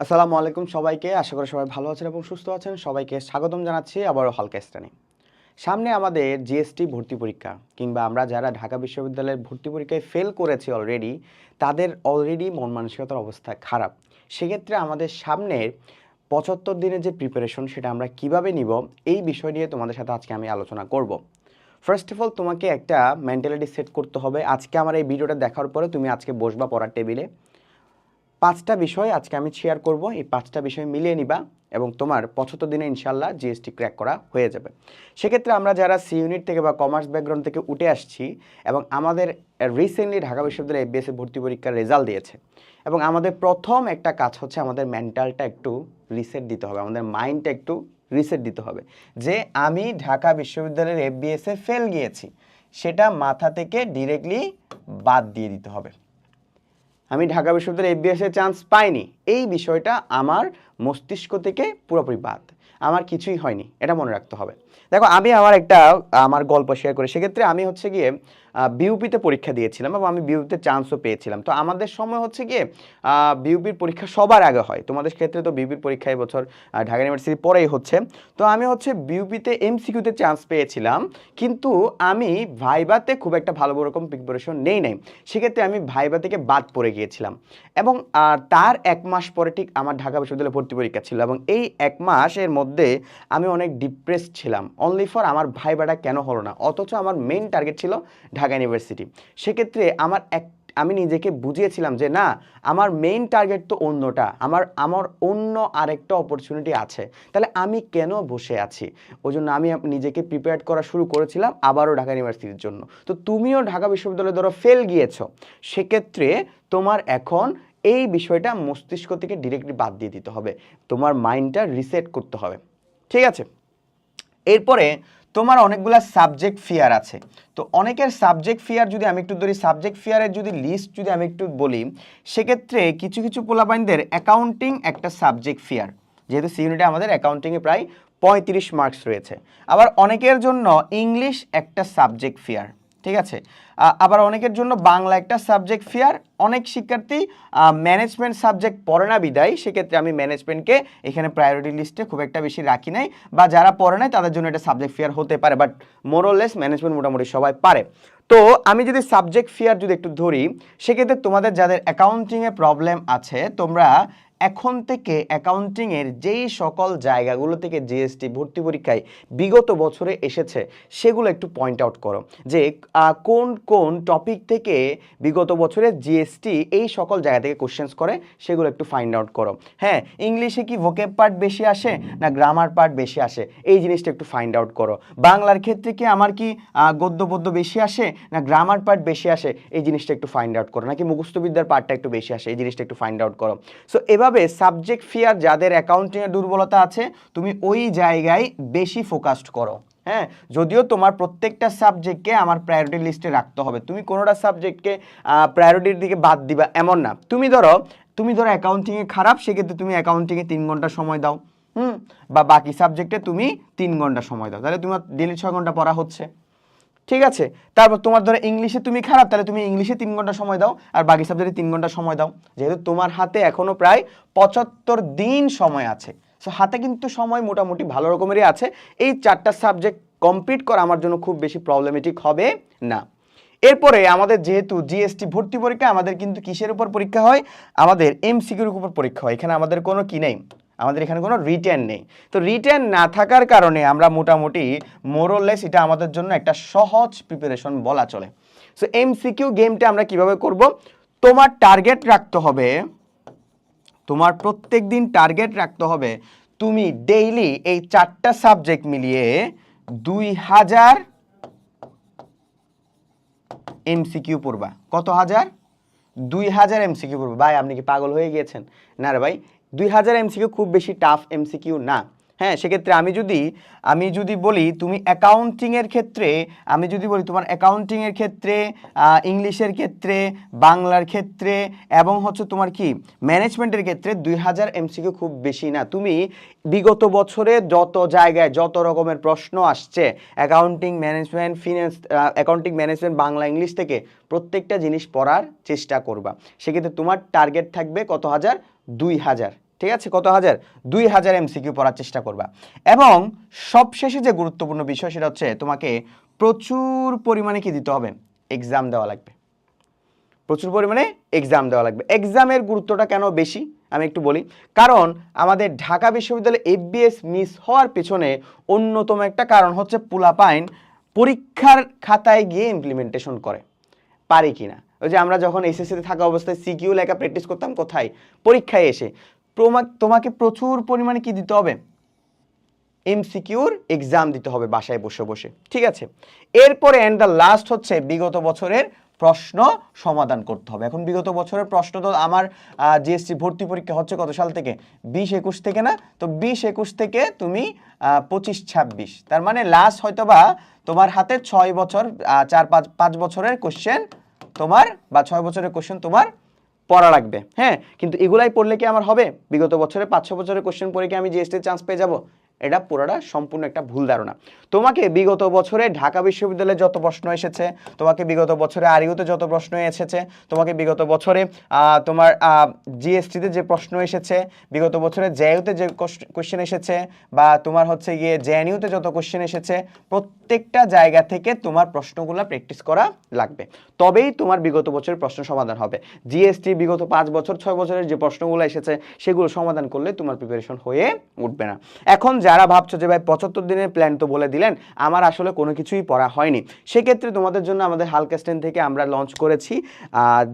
আসসালামু আলাইকুম সবাইকে। আশা করি সবাই ভালো আছেন এবং সুস্থ আছেন। সবাইকে স্বাগতম জানাচ্ছি আবারও হালকা স্টানে সামনে আমাদের জিএসটি ভর্তি পরীক্ষা কিংবা আমরা যারা ঢাকা বিশ্ববিদ্যালয়ের ভর্তি পরীক্ষায় ফেল করেছি অলরেডি তাদের অলরেডি মন মানসিকতার অবস্থা খারাপ। সেক্ষেত্রে আমাদের সামনের পঁচাত্তর দিনের যে প্রিপারেশন সেটা আমরা কীভাবে নিব, এই বিষয় নিয়ে তোমাদের সাথে আজকে আমি আলোচনা করব। ফার্স্ট অফ অল তোমাকে একটা মেন্টালিটি সেট করতে হবে। আজকে আমার এই ভিডিওটা দেখার পরে তুমি আজকে বসবা পড়ার টেবিলে। পাঁচটা বিষয় আজকে আমি শেয়ার করব। এই পাঁচটা বিষয় মিলিয়ে নিবা এবং তোমার পঁচাত্তর দিনে ইনশাল্লাহ জিএসটি ক্র্যাক করা হয়ে যাবে। সেক্ষেত্রে আমরা যারা সি ইউনিট থেকে বা কমার্স ব্যাকগ্রাউন্ড থেকে উঠে আসছি এবং আমাদের রিসেন্টলি ঢাকা বিশ্ববিদ্যালয়ে এবিএসএ ভর্তি পরীক্ষার রেজাল্ট দিয়েছে এবং আমাদের প্রথম একটা কাজ হচ্ছে আমাদের মেন্টালটা একটু রিসেট দিতে হবে, আমাদের মাইন্ডটা একটু রিসেট দিতে হবে। যে আমি ঢাকা বিশ্ববিদ্যালয়ের এফবিএসে ফেল গিয়েছি, সেটা মাথা থেকে ডিরেক্টলি বাদ দিয়ে দিতে হবে। আমি ঢাকা বিশ্ববিদ্যালয়ে এফবিএস চান্স পাইনি। এই বিষয়টা আমার মস্তিষ্ক থেকে পুরোপুরি বাদ। আমার কিছুই হয়নি, এটা মনে রাখতে হবে। দেখো, আমি আমার একটা, আমার গল্প শেয়ার করি। সেক্ষেত্রে আমি হচ্ছে গিয়ে বিউপিতে পরীক্ষা দিয়েছিলাম এবং আমি বিউপিতে চান্সও পেয়েছিলাম। তো আমাদের সময় হচ্ছে গিয়ে বিউপির পরীক্ষা সবার আগে হয়। তোমাদের ক্ষেত্রে তো বিউপির পরীক্ষা এবছর ঢাকা ইউনিভার্সিটি পরেই হচ্ছে। তো আমি হচ্ছে বিউপিতে এমসিকিউতে চান্স পেয়েছিলাম, কিন্তু আমি ভাইবাতে খুব একটা ভালো রকম প্রিপারেশন নেই নাই। সেক্ষেত্রে আমি ভাইবা থেকে বাদ পড়ে গিয়েছিলাম। এবং তার এক মাস পরে ঠিক আমার ঢাকা বিশ্ববিদ্যালয়ে ভর্তি পরীক্ষা ছিল এবং এই এক মাসের মধ্যে আমি অনেক ডিপ্রেস ছিলাম। অনলি ফর আমার ভাইবাটা কেন হলো না? অথচ আমার মেইন টার্গেট ছিল ঢাকা ইউনিভার্সিটি সেক্ষেত্রে আমার এক, আমি নিজেকে বুঝিয়েছিলাম যে, না, আমার মেইন টার্গেট তো অন্যটা। আমার আমার অন্য আরেকটা অপরচুনিটি আছে। তাহলে আমি কেন বসে আছি? ওই জন্য আমি নিজেকে প্রিপেয়ার করা শুরু করেছিলাম আবারও ঢাকা ইউনিভার্সিটির জন্য। তো তুমিও ঢাকা বিশ্ববিদ্যালয়ে ধরো ফেল গিয়েছো। সেক্ষেত্রে তোমার এখন এই বিষয়টা মস্তিষ্ক থেকে ডিরেক্টলি বাদ দিয়ে দিতে হবে। তোমার মাইন্ডটা রিসেট করতে হবে। ঠিক আছে? এরপরে তোমার অনেকগুলো সাবজেক্ট ফিয়ার আছে। তো অনেকের সাবজেক্ট ফিয়ার যদি আমি একটু ধরি সাবজেক্ট ফিয়ারের যদি লিস্ট যদি আমি একটু বলি, সেক্ষেত্রে কিছু কিছু পোলাপাইনদের অ্যাকাউন্টিং একটা সাবজেক্ট ফিয়ার যেহেতু সি ইউনিটে আমাদের অ্যাকাউন্টিংয়ে প্রায় পঁয়ত্রিশ মার্কস রয়েছে। আবার অনেকের জন্য ইংলিশ একটা সাবজেক্ট ফিয়ার ঠিক আছে? আবার অনেকের জন্য বাংলা একটা সাবজেক্ট ফেয়ার অনেক শিক্ষার্থী ম্যানেজমেন্ট সাবজেক্ট পড়ে না বিদায়, সেক্ষেত্রে আমি ম্যানেজমেন্টকে এখানে প্রায়োরিটি লিস্টে খুব একটা বেশি রাখি নাই, বা যারা পড়ে নাই তাদের জন্য এটা সাবজেক্ট ফেয়ার হতে পারে বাট মোরলেস ম্যানেজমেন্ট মোটামুটি সবাই পারে। তো আমি যদি সাবজেক্ট ফেয়ার যদি একটু ধরি, সেক্ষেত্রে তোমাদের যাদের অ্যাকাউন্টিংয়ে প্রবলেম আছে, তোমরা এখন থেকে অ্যাকাউন্টিংয়ের যেই সকল জায়গাগুলো থেকে জিএসটি ভর্তি পরীক্ষায় বিগত বছরে এসেছে, সেগুলো একটু পয়েন্ট আউট করো। যে কোন কোন টপিক থেকে বিগত বছরে জিএসটি এই সকল জায়গা থেকে কোশ্চেন্স করে, সেগুলো একটু ফাইন্ড আউট করো। হ্যাঁ ইংলিশে কি ভোকেব পার্ট বেশি আসে, না গ্রামার পার্ট বেশি আসে? এই জিনিসটা একটু ফাইন্ড আউট করো। বাংলার ক্ষেত্রে কি আমার কি গদ্য পদ্য বেশি আসে, না গ্রামার পার্ট বেশি আসে? এই জিনিসটা একটু ফাইন্ড আউট করো। নাকি মুখস্থবিদ্যার পার্টটা একটু বেশি আসে? এই জিনিসটা একটু ফাইন্ড আউট করো। সো এভাবে সাবজেক্ট ফিয়ার যাদের অ্যাকাউন্টিংয়ের দুর্বলতা আছে, তুমি ওই জায়গায় বেশি ফোকাসড করো হ্যাঁ? যদিও তোমার প্রত্যেকটা সাবজেক্টকে আমার প্রায়োরিটি লিস্টে রাখতে হবে। তুমি কোনোটা সাবজেক্টকে প্রায়োরিটির দিকে বাদ দিবা এমন না। তুমি ধরো তুমি ধরো অ্যাকাউন্টিংয়ে খারাপ, সেক্ষেত্রে তুমি অ্যাকাউন্টিংয়ে তিন ঘণ্টা সময় দাও, হুম? বা বাকি সাবজেক্টে তুমি তিন ঘণ্টা সময় দাও। তাহলে তোমার ডেলি ছয় ঘণ্টা পড়া হচ্ছে। ঠিক আছে? তারপর তোমার ধরো ইংলিশে তুমি খারাপ, তাহলে তুমি ইংলিশে তিন ঘণ্টা সময় দাও, আর বাকি সাবজেক্টে তিন ঘণ্টা সময় দাও। যেহেতু তোমার হাতে এখনও প্রায় পঁচাত্তর দিন সময় আছে। সো হাতে কিন্তু সময় মোটামুটি ভালো রকমেরই আছে। এই চারটা সাবজেক্ট কমপ্লিট করা আমার জন্য খুব বেশি প্রবলেমেটিক হবে না। এরপরে আমাদের যেহেতু জিএসটি ভর্তি পরীক্ষা, আমাদের কিন্তু কিসের উপর পরীক্ষা হয়? আমাদের এমসিকিউর উপর পরীক্ষা হয়। এখানে আমাদের কোনো কি নেই? আমাদের এখানে কোনো রিটার্ন নেই। তো রিটার্ন না থাকার কারণে আমরা মোটামুটি মোরলেস এটা আমাদের জন্য একটা সহজ প্রিপারেশন বলা চলে। সো এমসিকিউ গেমটা আমরা কীভাবে করব? তোমার টার্গেট রাখতে হবে, তোমার প্রত্যেক দিন টার্গেট রাখতে হবে, তুমি ডেইলি এই চারটা সাবজেক্ট মিলিয়ে দুই হাজার এমসিকিউ পড়বা। কত হাজার? দুই হাজার এমসিকিউ পড়বা। ভাই, আপনি কি পাগল হয়ে গিয়েছেন? না রে ভাই দুই হাজার এমসিকিউ খুব বেশি টাফ এমসিকিউ না। হ্যাঁ সেক্ষেত্রে আমি যদি আমি যদি বলি তুমি অ্যাকাউন্টিংয়ের ক্ষেত্রে, আমি যদি বলি তোমার অ্যাকাউন্টিংয়ের ক্ষেত্রে ইংলিশের ক্ষেত্রে, বাংলার ক্ষেত্রে এবং হচ্ছে তোমার কি ম্যানেজমেন্টের ক্ষেত্রে দুই হাজার এমসিকিউ খুব বেশি না। তুমি বিগত বছরে যত জায়গায় যত রকমের প্রশ্ন আসছে accounting management finance accounting management Bangla, English থেকে প্রত্যেকটা জিনিস পড়ার চেষ্টা করবা। সেক্ষেত্রে তোমার টার্গেট থাকবে কত হাজার? দুই হাজার। ঠিক আছে? কত হাজার? দুই হাজার এমসিকিউ পড়ার চেষ্টা করবা। এবং সবশেষে যে গুরুত্বপূর্ণ বিষয় সেটা হচ্ছে তোমাকে প্রচুর পরিমাণে কি দিতে হবে? এক্সাম দেওয়া লাগবে। প্রচুর পরিমাণে এক্সাম দেওয়া লাগবে। এক্সামের গুরুত্বটা কেন বেশি? আমি একটু বলি। কারণ আমাদের ঢাকা বিশ্ববিদ্যালয়ে এফবিএস মিস হওয়ার পেছনে অন্যতম একটা কারণ হচ্ছে পুলাপাইন পরীক্ষার খাতায় গিয়ে ইমপ্লিমেন্টেশন করে। পারি কিনা? ওই যে আমরা যখন এসএসসিতে থাকা অবস্থায় সিকিউ লেখা প্র্যাকটিস করতাম কোথায়? পরীক্ষায় এসে। তোমাকে প্রচুর পরিমাণে কি দিতে হবে? এমসিকিউর এক্সাম দিতে হবে বাসায় বসে বসে। ঠিক আছে? এরপরে অ্যান্ড দ্য লাস্ট হচ্ছে বিগত বছরের প্রশ্ন সমাধান করতে হবে। এখন বিগত বছরের প্রশ্ন তো আমার জিএসসি ভর্তি পরীক্ষা হচ্ছে কত সাল থেকে? বিশ একুশ থেকে না? তো বিশ একুশ থেকে তুমি পঁচিশ ছাব্বিশ। তার মানে লাস্ট হয়তো বা তোমার হাতে ছয় বছর চার পাঁচ পাঁচ বছরের কোশ্চেন তোমার বা ছয় বছরের কোশ্চেন তোমার পড়া লাগবে। হ্যাঁ কিন্তু এগুলাই পড়লে কি আমার হবে? বিগত বছরে ছ বছরের কোশ্চেন পড়ে কি আমি জিএসটির চান্স পেয়ে যাব? এটা পুরোটা সম্পূর্ণ একটা ভুল ধারণা। তোমাকে বিগত বছরে ঢাকা বিশ্ববিদ্যালয়ে যত প্রশ্ন এসেছে, তোমাকে বিগত বছরে আরিউতে যত প্রশ্ন এসেছে, তোমাকে বিগত বছরে তোমার জিএসটিতে যে প্রশ্ন এসেছে, বিগত বছরে জেইউতে যে কোশ্চেন এসেছে বা তোমার হচ্ছে গিয়ে জেএনইউতে যত কোশ্চেন এসেছে, প্রত্যেকটা জায়গা থেকে তোমার প্রশ্নগুলো প্র্যাকটিস করা লাগবে। তবেই তোমার বিগত বছরের প্রশ্ন সমাধান হবে। জিএসটি বিগত পাঁচ বছর, ছয় বছরের যে প্রশ্নগুলো এসেছে, সেগুলো সমাধান করলে তোমার প্রিপারেশন হয়ে উঠবে না। এখন যারা ভাবছ যে, ভাই, পঁচাত্তর দিনের প্ল্যান তো বলে দিলেন, আমার আসলে কোনো কিছুই পড়া হয়নি। সেক্ষেত্রে তোমাদের জন্য আমাদের হালকাস্টেন থেকে আমরা লঞ্চ করেছি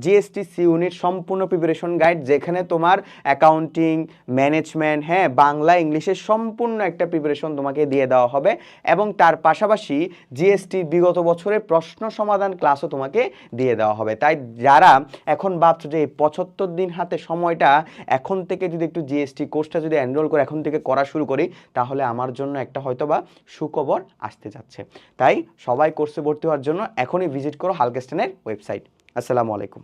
জিএসটি সি ইউনিট সম্পূর্ণ প্রিপারেশন গাইড যেখানে তোমার অ্যাকাউন্টিং ম্যানেজমেন্ট হ্যাঁ বাংলা, ইংলিশের সম্পূর্ণ একটা প্রিপারেশন তোমাকে দিয়ে দেওয়া হবে এবং তার পাশাপাশি জিএসটি বিগত বছরের প্রশ্ন সমাধান ক্লাসও তোমাকে দিয়ে দেওয়া হবে। তাই যারা এখন ভাবছ যে পঁচাত্তর দিন হাতে সময়টা এখন থেকে যদি একটু জিএসটি কোর্সটা যদি এনরোল করে এখন থেকে করা শুরু করি তাহলে আমার জন্য একটা হয়তো বা সুখবর আসতে যাচ্ছে। তাই সবাই কোর্সে ভর্তি হওয়ার জন্য এখনই ভিজিট করো হালকেস্টেনের ওয়েবসাইট। আসসালামু আলাইকুম।